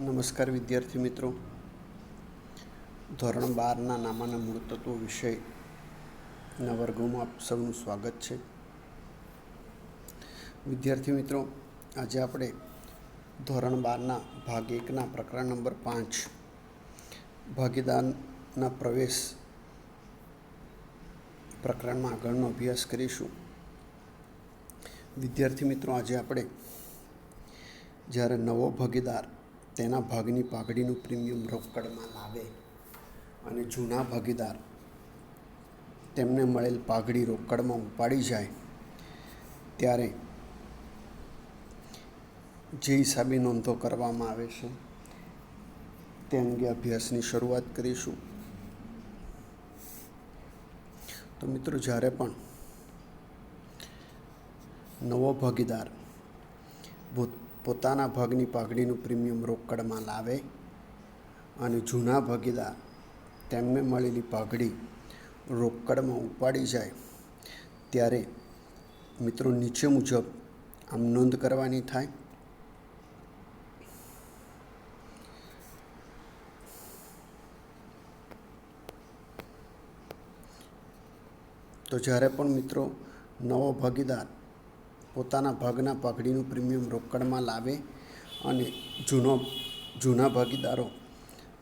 નમસ્કાર વિદ્યાર્થી મિત્રો. ધોરણ બારના નામાના મૂળ તત્વો વિષયના વર્ગોમાં આપ સૌનું સ્વાગત છે. વિદ્યાર્થી મિત્રો, આજે આપણે ધોરણ બારના ભાગ એકના પ્રકરણ નંબર પાંચ, ભાગીદારના પ્રવેશ પ્રકરણમાં આગળનો અભ્યાસ કરીશું. વિદ્યાર્થી મિત્રો, આજે આપણે જ્યારે નવો ભાગીદાર તેના ભાગની પાઘડીનું પ્રીમિયમ રોકડમાં લાવે અને જૂના ભાગીદાર તેમને મળેલ પાઘડી રોકડમાં ઉપાડી જાય, ત્યારે જે હિસાબે નોંધો કરવામાં આવે છે, તે અંગે અભ્યાસની શરૂઆત કરીશું. તો મિત્રો, જ્યારે પણ નવો ભાગીદાર ભૂત પોતાના ભાગની પાઘડીનું પ્રીમિયમ રોકડમાં લાવે અને જૂના ભાગીદાર તેમને મળેલી પાઘડી રોકડમાં ઉપાડી જાય, ત્યારે મિત્રો નીચે મુજબ આમ નોંધ કરવાની થાય. તો જ્યારે પણ મિત્રો નવો ભાગીદાર પોતાના ભાગના પાઘડીનું પ્રીમિયમ રોકડમાં લાવે અને જૂનો, જૂના ભાગીદારો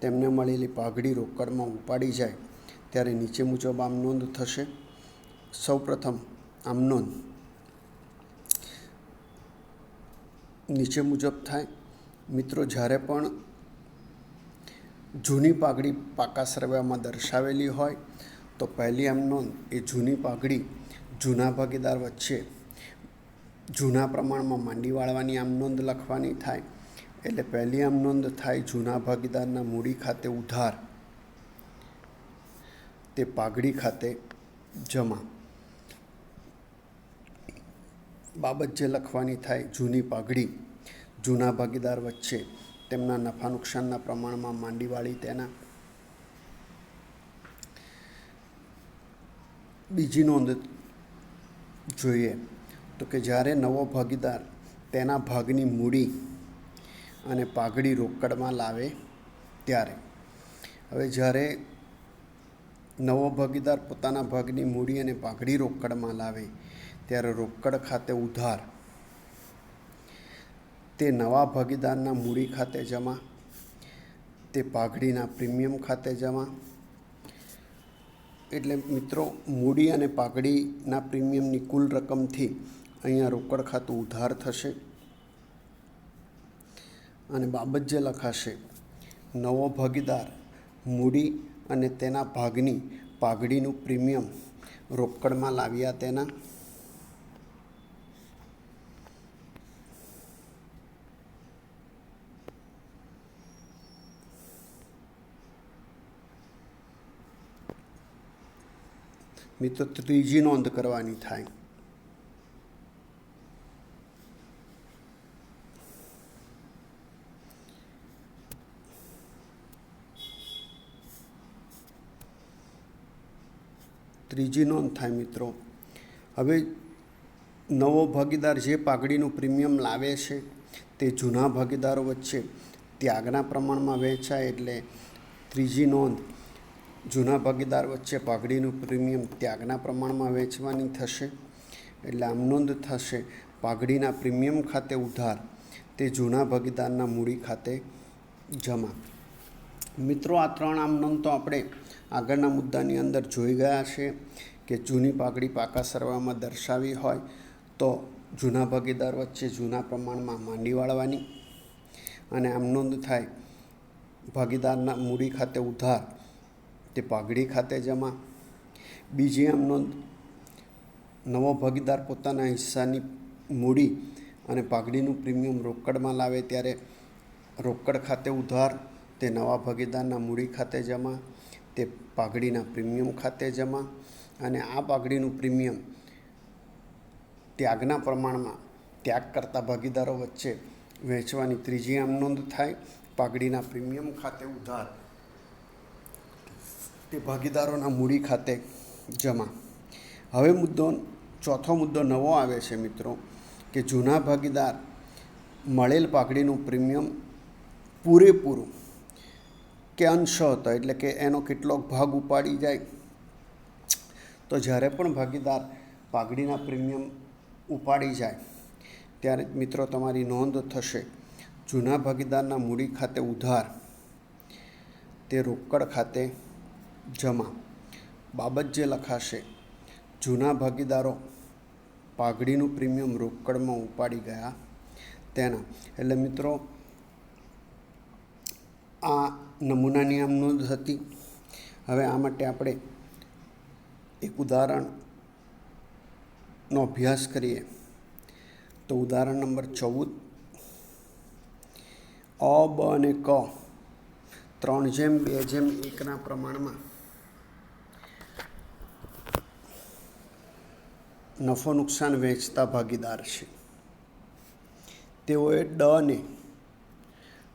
તેમને મળેલી પાઘડી રોકડમાં ઉપાડી જાય, ત્યારે નીચે મુજબ આમ નોંધ થશે. સૌપ્રથમ આમ નોંધ નીચે મુજબ થાય. મિત્રો, જ્યારે પણ જૂની પાઘડી પાકા સરવાયામાં દર્શાવેલી હોય, તો પહેલી આમ નોંધ એ જૂની પાઘડી જૂના ભાગીદાર વચ્ચે જૂના પ્રમાણમાં માંડી વાળવાની આમ નોંધ લખવાની થાય. એટલે પહેલી આમ નોંધ થાય જૂના ભાગીદારના મૂડી ખાતે ઉધાર. તે પાઘડી ખાતે જમા. બાબત જે લખવાની થાય જૂની પાઘડી. જૂના ભાગીદાર વચ્ચે તેમના નફા નુકસાનના પ્રમાણમાં માંડીવાળી તેના. બીજી નોંધ જોઈએ. તો કે જ્યારે નવો ભાગીદાર તેના ભાગની મૂડી અને પાઘડી રોકડમાં લાવે ત્યારે. હવે જ્યારે નવો ભાગીદાર પોતાના ભાગની મૂડી અને પાઘડી રોકડમાં લાવે ત્યારે રોકડ ખાતે ઉધાર. તે નવા ભાગીદારના મૂડી ખાતે જમા, તે પાઘડીના પ્રીમિયમ ખાતે જમા. એટલે મિત્રો, મૂડી અને પાઘડીના પ્રીમિયમની કુલ રકમથી અહીંયા રોકડ ખાતું ઉધાર થશે અને બાબત જે લખાશે, નવો ભાગીદાર મૂડી અને તેના ભાગની પાઘડીનું પ્રીમિયમ રોકડમાં લાવ્યા તેના. મિત્રો, ત્રીજી નોંધ કરવાની થાય. ત્રીજી નોંધ થાય મિત્રો. હવે નવો ભાગીદાર જે પાઘડીનું પ્રીમિયમ લાવે છે, તે જૂના ભાગીદારો વચ્ચે ત્યાગના પ્રમાણમાં વહેંચાય એટલે ત્રીજી નોંધ, જૂના ભાગીદાર વચ્ચે પાઘડીનું પ્રીમિયમ ત્યાગના પ્રમાણમાં વહેંચવાની થશે. એટલે આમ નોંધ થશે, પાઘડીના પ્રીમિયમ ખાતે ઉધાર, તે જૂના ભાગીદારના મૂડી ખાતે જમા. મિત્રો, આ ત્રણ આમ નોંધ તો આપણે આગળના મુદ્દાની અંદર જોઈ ગયા છે કે જૂની પાઘડી પાકા સરવામાં દર્શાવી હોય તો જૂના ભાગીદાર વચ્ચે જૂના પ્રમાણમાં માંડી વાળવાની અને આમ નોંધ થાય, ભાગીદારના મૂડી ખાતે ઉધાર, તે પાઘડી ખાતે જમા. બીજી આમ નોંધ, નવો ભાગીદાર પોતાના હિસ્સાની મૂડી અને પાઘડીનું પ્રીમિયમ રોકડમાં લાવે ત્યારે રોકડ ખાતે ઉધાર, તે નવા ભાગીદારના મૂડી ખાતે જમા. તે પાઘડીના પ્રીમિયમ ખાતે જમા અને આ પાઘડીનું પ્રીમિયમ ત્યાગના પ્રમાણમાં ત્યાગ કરતા ભાગીદારો વચ્ચે વહેંચવાની ત્રીજી આમ નોંધ થાય, પાઘડીના પ્રીમિયમ ખાતે ઉધાર. તે ભાગીદારોના મૂડી ખાતે જમા. હવે મુદ્દો, ચોથો મુદ્દો નવો આવે છે મિત્રો, કે જૂના ભાગીદાર મળેલ પાઘડીનું પ્રીમિયમ પૂરેપૂરું કે અંશ હતો, એટલે કે એનો કેટલોક ભાગ ઉપાડી જાય. તો જ્યારે પણ ભાગીદાર પાઘડીના પ્રીમિયમ ઉપાડી જાય, ત્યારે મિત્રો તમારી નોંધ થશે. જૂના ભાગીદારના મૂડી ખાતે ઉધાર, તે રોકડ ખાતે જમા. બાબત જે લખાશે, જૂના ભાગીદારો પાઘડીનું પ્રીમિયમ રોકડમાં ઉપાડી ગયા તેના. એટલે મિત્રો આ નમૂનાની આમનું જ હતી. હવે આ માટે આપણે એક ઉદાહરણનો અભ્યાસ કરીએ. તો ઉદાહરણ નંબર ચૌદ. અ, બ અને ક ત્રણ જેમ, બે જેમ એકના પ્રમાણમાં નફો નુકસાન વેચતા ભાગીદાર છે. તેઓએ ડને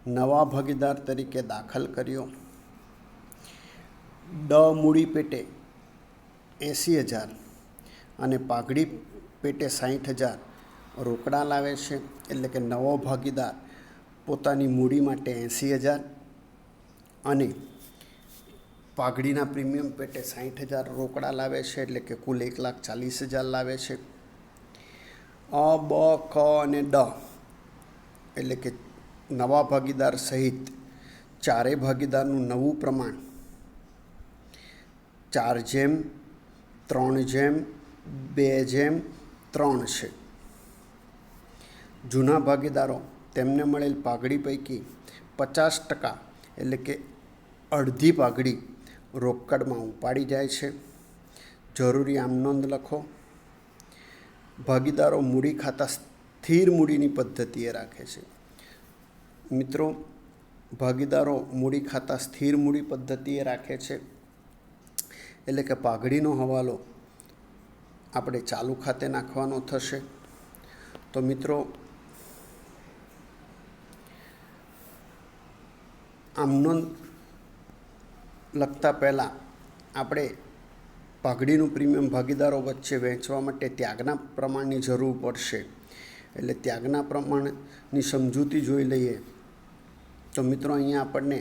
નવા ભાગીદાર તરીકે દાખલ કર્યો. ડ મૂડી પેટે એંસી હજાર અને પાઘડી પેટે સાહીઠ હજાર રોકડા લાવે છે. એટલે કે નવો ભાગીદાર પોતાની મૂડી માટે એંસી હજાર અને પાઘડીના પ્રીમિયમ પેટે સાહીઠ હજાર રોકડા લાવે છે. એટલે કે કુલ એક લાખ ચાલીસ હજાર લાવે છે. અ, બ ક અને ડ એટલે કે નવા ભાગીદાર સહિત ચારે ભાગીદારનું નવું પ્રમાણ. ચાર જેમ, ત્રણ જેમ, બે જેમ, ત્રણ છે. જૂના ભાગીદારો તેમને મળેલ પાઘડી પૈકી પચાસ ટકા એટલે કે અડધી પાઘડી રોકડમાં ઉપાડી જાય છે. જરૂરી આમ નોંધ લખો, ભાગીદારો મૂડી ખાતા સ્થિર મૂડીની પદ્ધતિએ રાખે છે. મિત્રો, ભાગીદારો મૂડી ખાતા સ્થિર મૂડી પદ્ધતિએ રાખે છે. એટલે કે પાઘડીનો હવાલો આપણે ચાલુ ખાતે નાખવાનો થશે. તો મિત્રો, આમનો લખતા પહેલાં આપણે પાઘડીનું પ્રીમિયમ ભાગીદારો વચ્ચે વહેંચવા માટે ત્યાગના પ્રમાણની જરૂર પડશે. એટલે ત્યાગના પ્રમાણની સમજૂતી જોઈ લઈએ. તો મિત્રો, અહીંયા આપણને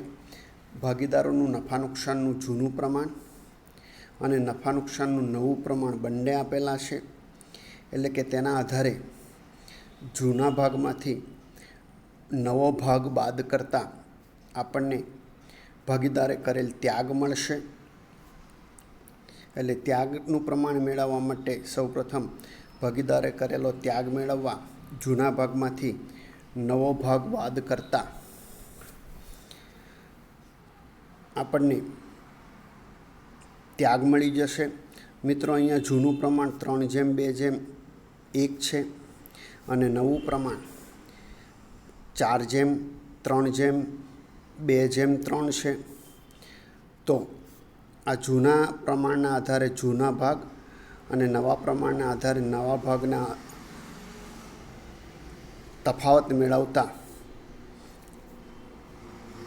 ભાગીદારોનું નફા નુકસાનનું જૂનું પ્રમાણ અને નફા નુકસાનનું નવું પ્રમાણ બંને આપેલા છે. એટલે કે તેના આધારે જૂના ભાગમાંથી નવો ભાગ બાદ કરતાં આપણને ભાગીદારે કરેલ ત્યાગ મળશે. એટલે ત્યાગનું પ્રમાણ મેળવવા માટે સૌપ્રથમ ભાગીદારે કરેલો ત્યાગ મેળવવા જૂના ભાગમાંથી નવો ભાગ બાદ કરતાં આપણને ત્યાગ મળી જશે. મિત્રો, અહીંયા જૂનું પ્રમાણ ત્રણ જેમ, બે જેમ, એક છે અને નવું પ્રમાણ ચાર જેમ, ત્રણ જેમ, બે જેમ, ત્રણ છે. તો આ જૂના પ્રમાણના આધારે જૂના ભાગ અને નવા પ્રમાણના આધારે નવા ભાગના તફાવત મેળવતા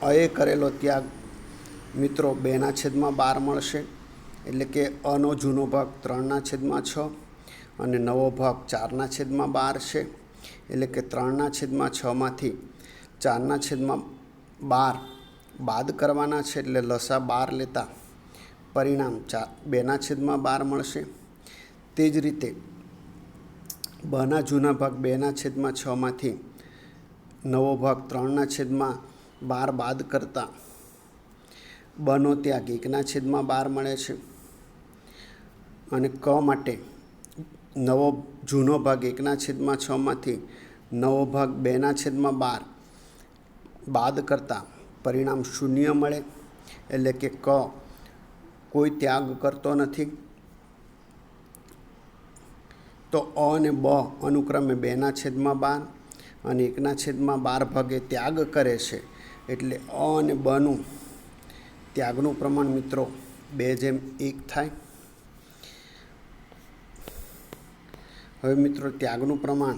અએ કરેલો ત્યાગ મિત્રો, બેના છેદમાં બાર મળશે. એટલે કે અનો જૂનો ભાગ ત્રણના છેદમાં છ અને નવો ભાગ ચારના છેદમાં બાર છે. એટલે કે ત્રણના છેદમાં છમાંથી ચારના છેદમાં બાર બાદ કરવાના છે. એટલે લસા બાર લેતા પરિણામ ચાર બેના છેદમાં બાર મળશે. તે જ રીતે બના જૂના ભાગ બેના છેદમાં છમાંથી નવો ભાગ ત્રણના છેદમાં બાર બાદ કરતાં બનો ત્યાગ એકના છેદમાં બાર મળે છે. અને ક માટે નવો જૂનો ભાગ એકના છેદમાં છમાંથી નવો ભાગ બેના છેદમાં બાર બાદ કરતાં પરિણામ શૂન્ય મળે, એટલે કે ક કોઈ ત્યાગ કરતો નથી. તો અ અને બ અનુક્રમે બેના છેદમાં બાર અને એકના છેદમાં બાર ભાગે ત્યાગ કરે છે, એટલે અ અને બનું ત્યાગનું પ્રમાણ મિત્રો બે જેમ એક થાય. હવે મિત્રો ત્યાગનું પ્રમાણ.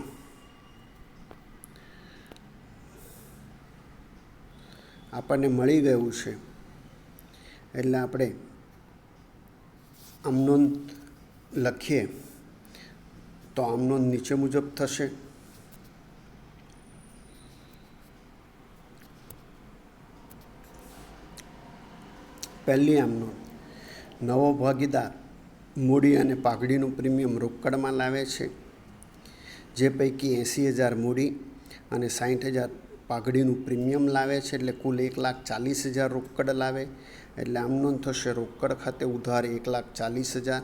આપણને મળી ગયું છે. એટલે આપણે આમનો લખીએ. તો આમનો નીચે મુજબ થશે. પહેલી આમનો નવો ભાગીદાર મૂડી અને પાઘડીનું પ્રીમિયમ રોકડમાં લાવે છે. જે પૈકી એંસી હજાર મૂડી અને સાઠ હજાર પાઘડીનું પ્રીમિયમ લાવે છે એટલે કુલ એક લાખ ચાલીસ હજાર રોકડ લાવે. એટલે આમ નોંધ થશે રોકડ ખાતે ઉધાર એક લાખ ચાલીસ હજાર,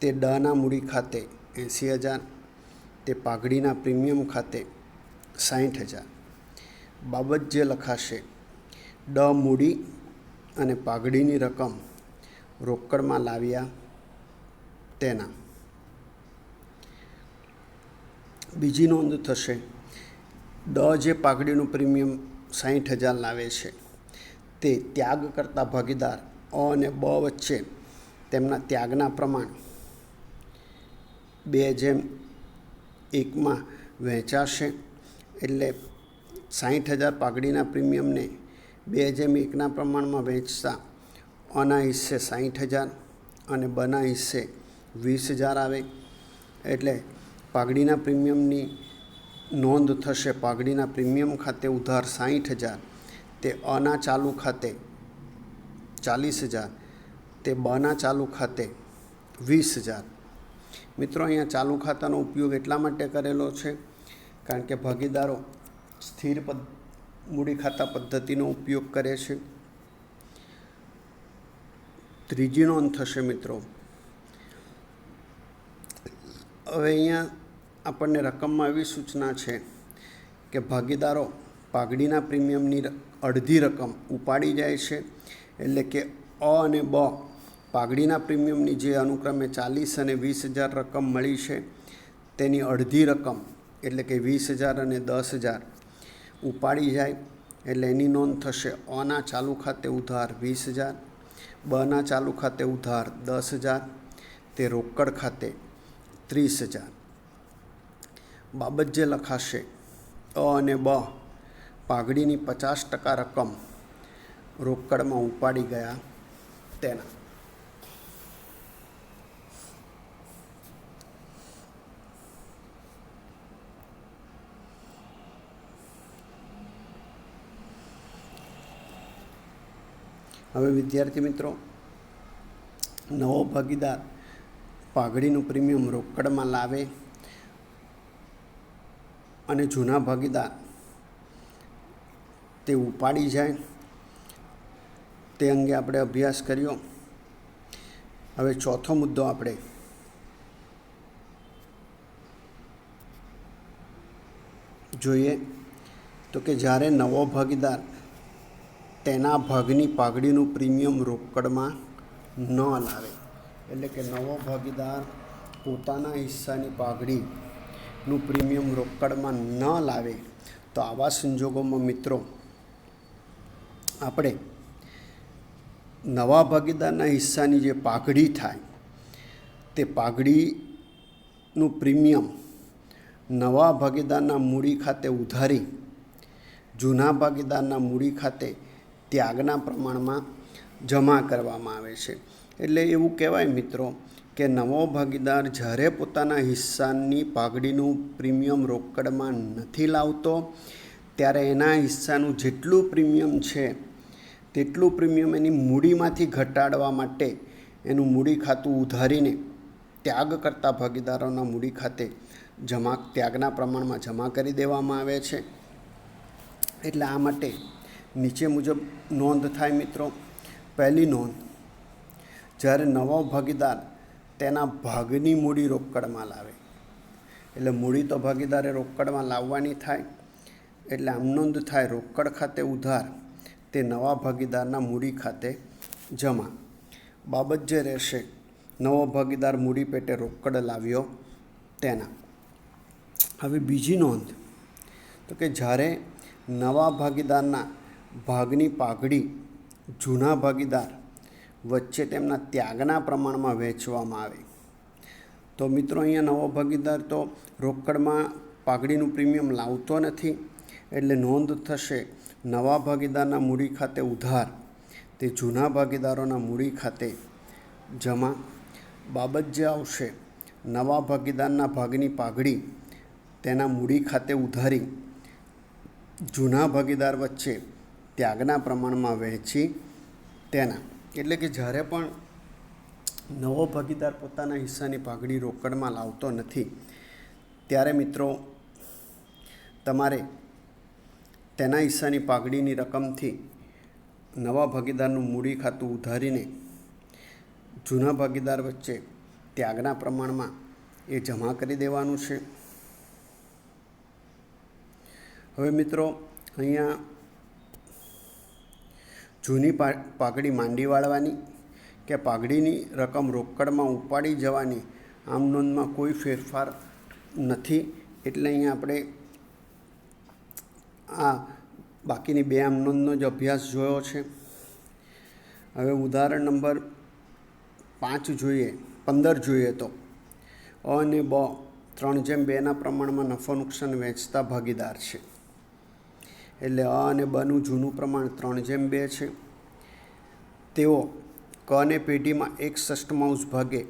તે ડના મૂડી ખાતે એંસી હજાર, તે પાઘડીના પ્રીમિયમ ખાતે સાઠ હજાર. બાબત જે લખાશે, ડ મૂડી અને પાઘડીની રકમ રોકડમાં લાવ્યા તેના. બીજી નોંધ થશે. ડ જે પાઘડીનું પ્રીમિયમ સાઠ હજાર લાવે છે, તે ત્યાગ કરતા ભાગીદાર અ અને બ વચ્ચે તેમના ત્યાગના પ્રમાણ બે જેમ એકમાં વહેંચાશે. એટલે સાઠ હજાર પાઘડીના પ્રીમિયમને બે જેમ એકના પ્રમાણમાં વેચતા અના હિસ્સે સાઠ હજાર અને બના હિસ્સે વીસ હજાર આવે. એટલે પાઘડીના પ્રીમિયમની નોંધ થશે, પાઘડીના પ્રીમિયમ ખાતે ઉધાર સાઠ હજાર, તે અના ચાલુ ખાતે ચાલીસ હજાર, તે બના ચાલુ ખાતે વીસ હજાર. મિત્રો, અહીંયા ચાલુ ખાતાનો ઉપયોગ એટલા માટે કરેલો છે, કારણ કે ભાગીદારો સ્થિર પદ મૂડી ખાતા પદ્ધતિનો ઉપયોગ કરે છે. ત્રીજી નોંધ થશે મિત્રો. હવે અહીંયા આપણને રકમમાં એવી સૂચના છે કે ભાગીદારો પાઘડીના પ્રીમિયમની અડધી રકમ ઉપાડી જાય છે એટલે કે અ અને બ પાઘડીના પ્રીમિયમની જે અનુક્રમે ચાલીસ અને વીસ હજાર રકમ મળી છે તેની અડધી રકમ એટલે કે વીસ હજાર અને દસ હજાર ઉપાડી જાય એટલે એની નોંધ થશે અના ચાલુ ખાતે ઉધાર વીસ હજાર બના ચાલુ ખાતે ઉધાર દસ હજાર, તે રોકડ ખાતે ત્રીસ હજાર. બાબત જે લખાશે, અ અને બ પાઘડીની પચાસ ટકા રકમ રોકડમાં ઉપાડી ગયા તેના. હવે વિદ્યાર્થી મિત્રો, નવો ભાગીદાર પાઘડીનું પ્રીમિયમ રોકડમાં લાવે અને જૂના ભાગીદાર તે ઉપાડી જાય, તે અંગે આપણે અભ્યાસ કર્યો. હવે ચોથો મુદ્દો આપણે જોઈએ. તો કે જ્યારે નવો ભાગીદાર તેના ભાગની પાઘડીનું પ્રીમિયમ રોકડમાં ન લાવે. એટલે કે નવો ભાગીદાર પોતાના હિસ્સાની પાઘડીનું પ્રીમિયમ રોકડમાં ન લાવે. તો આવા સંજોગોમાં મિત્રો, આપણે નવા ભાગીદારના હિસ્સાની જે પાઘડી થાય, તે પાઘડીનું પ્રીમિયમ નવા ભાગીદારના મૂડી ખાતે ઉધારી, જૂના ભાગીદારના મૂડી ખાતે ત્યાગના પ્રમાણમાં જમા કરવામાં આવે છે. એટલે એવું કહેવાય મિત્રો કે નવો ભાગીદાર જ્યારે પોતાના હિસ્સાની પાઘડીનું પ્રીમિયમ રોકડમાં નથી લાવતો, ત્યારે એના હિસ્સાનું જેટલું પ્રીમિયમ છે, તેટલું પ્રીમિયમ એની મૂડીમાંથી ઘટાડવા માટે એનું મૂડી ખાતું ઉધારીને ત્યાગ કરતા ભાગીદારોના મૂડી ખાતે જમા ત્યાગના પ્રમાણમાં જમા કરી દેવામાં આવે છે. એટલે આ માટે નીચે મુજબ નોંધ થાય મિત્રો. પહેલી નોંધ, જ્યારે નવો ભાગીદાર તેના ભાગની મૂડી રોકડમાં લાવે. એટલે મૂડી તો ભાગીદારે રોકડમાં લાવવાની થાય, એટલે આમ નોંધ થાય રોકડ ખાતે ઉધાર, તે નવા ભાગીદારના મૂડી ખાતે જમા. બાબત જે રહેશે, નવો ભાગીદાર મૂડી પેટે રોકડ લાવ્યો તેના. હવે બીજી નોંધ, તો કે જ્યારે નવા ભાગીદારના ભાગની પાઘડી, જૂના ભાગીદાર વચ્ચે તેમના ત્યાગના પ્રમાણમાં વહેંચવામાં આવે. તો મિત્રો, અહીંયા નવો ભાગીદાર તો રોકડમાં પાઘડીનું પ્રીમિયમ લાવતો નથી, એટલે નોંધ થશે નવા ભાગીદારના મૂડી ખાતે ઉધાર. તે જૂના ભાગીદારોના મૂડી ખાતે જમા. બાબત જે આવશે, નવા ભાગીદારના ભાગની પાઘડી તેના મૂડી ખાતે ઉધારી જૂના ભાગીદાર વચ્ચે ત્યાગના પ્રમાણમાં વહેંચી તેના. એટલે કે જ્યારે પણ નવો ભાગીદાર પોતાના હિસ્સાની પાઘડી રોકડમાં લાવતો નથી, ત્યારે મિત્રો, તમારે તેના હિસ્સાની પાઘડીની રકમથી નવા ભાગીદારનું મૂડી ખાતું ઉધારીને જૂના ભાગીદાર વચ્ચે ત્યાગના પ્રમાણમાં એ જમા કરી દેવાનું છે. હવે મિત્રો, અહીંયા જૂની પાઘડી માંડી વાળવાની કે પાઘડીની રકમ રોકડમાં ઉપાડી જવાની, આમ નોંધમાં કોઈ ફેરફાર નથી. એટલે અહીંયા આપણે આ બાકીની બે આમ નોંધનો જ અભ્યાસ જોયો છે. હવે ઉદાહરણ નંબર પાંચ જોઈએ, પંદર જોઈએ તો. અ અને બ, ત્રણ જેમ બેના પ્રમાણમાં નફો નુકસાન વેચતા ભાગીદાર છે. એટલે અ અને બનું જૂનું પ્રમાણ ત્રણ જેમ બે છે. તેઓ ક અને પેઢીમાં એક ષષ્ઠમાંશ ભાગે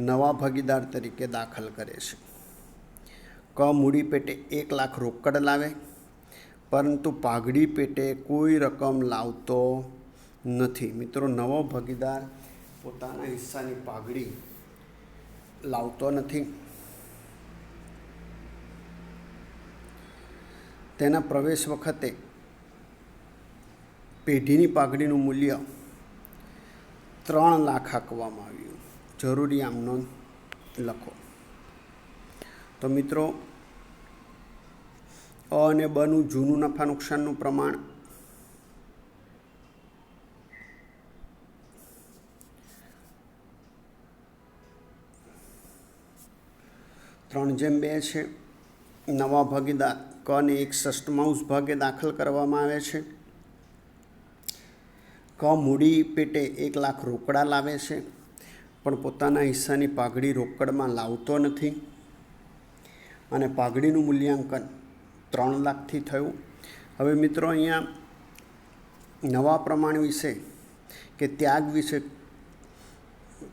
નવા ભાગીદાર તરીકે દાખલ કરે છે. ક મૂડી પેટે એક લાખ રોકડ લાવે, પરંતુ પાઘડી પેટે કોઈ રકમ લાવતો નથી. મિત્રો, નવો ભાગીદાર પોતાના હિસ્સાની પાઘડી લાવતો નથી. તેના પ્રવેશ વખતે પેઢીની પાઘડીનું મૂલ્ય ત્રણ લાખ આંકવામાં આવ્યું. જરૂરી આમ નોંધ લખો. તો મિત્રો, અ અને બનું જૂનું નફા નુકસાનનું પ્રમાણ ત્રણ જેમ બે છે. નવા ભાગીદાર કને એક ષષ્ઠમાંશ ભાગે દાખલ કરવામાં આવે છે? ક મૂડી પેટે એક લાખ રોકડા લાવે છે, પણ પોતાના હિસ્સાની પાઘડી રોકડમાં લાવતો નથી. અને પાઘડીનું મૂલ્યાંકન ત્રણ લાખથી થયું. હવે મિત્રો અહીંયા નવા પ્રમાણ વિશે કે ત્યાગ વિશે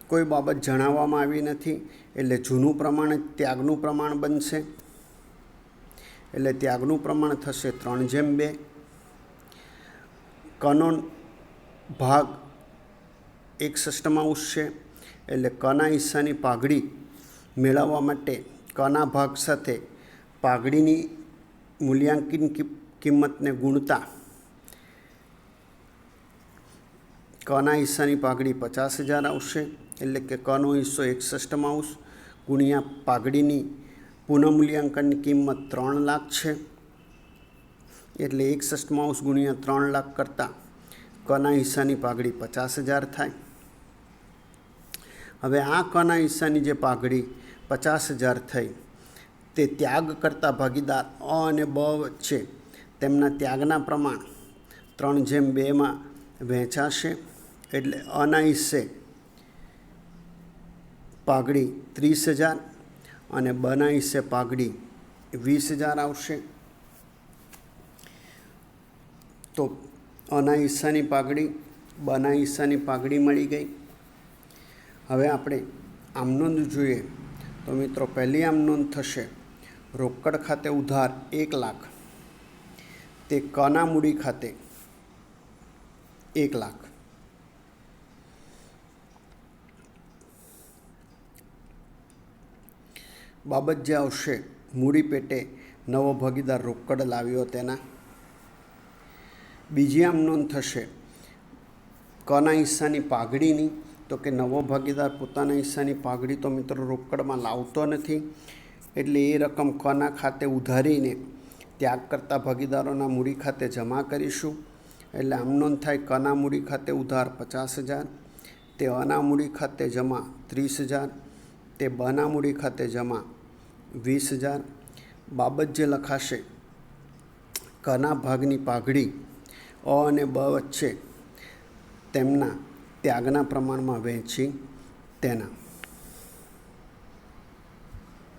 કોઈ બાબત જણાવવામાં આવી નથી, એટલે જૂનું પ્રમાણ ત્યાગનું પ્રમાણ બનશે. એટલે ત્યાગનું પ્રમાણ થશે ત્રણ જેમ બે. કનો ભાગ એક ષષ્ઠમાંશ છે એટલે કના હિસ્સાની પાઘડી મેળવવા માટે કના ભાગ સાથે પાઘડીની મૂલ્યાંકન કિંમતને ગુણતા કના હિસ્સાની પાઘડી પચાસ હજાર આવશે, એટલે કે કનો હિસ્સો એકસઠમાંશ ગુણ્યા પાઘડીની પુનઃમૂલ્યાંકનની કિંમત ત્રણ લાખ છે. એટલે એકસઠમાંશ ગુણ્યા ત્રણ લાખ કરતાં કના હિસ્સાની પાઘડી પચાસ હજાર થાય. હવે આ કના હિસ્સાની જે પાઘડી પચાસ હજાર થઈ, તે ત્યાગ કરતા ભાગીદાર અ અને બ વચ્ચે તેમના ત્યાગના પ્રમાણ ત્રણ જેમ બેમાં વહેંચાશે. એટલે અના હિસ્સે પાઘડી ત્રીસ હજાર અને બના છે પાઘડી. વીસ હજાર આવશે. તો અના હિસ્સાની પાઘડી બના હિસ્સાની પાઘડી મળી ગઈ. હવે આપણે આમનોંધ જોઈએ. તો મિત્રો, પહેલી આમનોંધ થશે. રોકડ ખાતે ઉધાર એક લાખ. તે કના મૂડી ખાતે એક લાખ. બાબત જે આવશે, મૂડી પેટે નવો ભાગીદાર રોકડ લાવ્યો તેના. બીજી આમ નોંધ થશે, કના હિસ્સાની પાઘડીની? તો કે નવો ભાગીદાર પોતાના હિસ્સાની પાઘડી તો મિત્રો રોકડમાં લાવતો નથી. એટલે એ રકમ કના ખાતે ઉધારીને ત્યાગ કરતા ભાગીદારોના મૂડી ખાતે જમા કરીશું. એટલે આમ નોંધ થાય, કના મૂડી ખાતે ઉધાર પચાસ હજાર તે અના મૂડી ખાતે જમા ત્રીસ હજાર, તે બનામૂડી ખાતે જમા વીસ હજાર બાબત જે લખાશે કના ભાગની પાઘડી, અ અને બ વચ્ચે તેમના ત્યાગના પ્રમાણમાં વહેંચી તેના.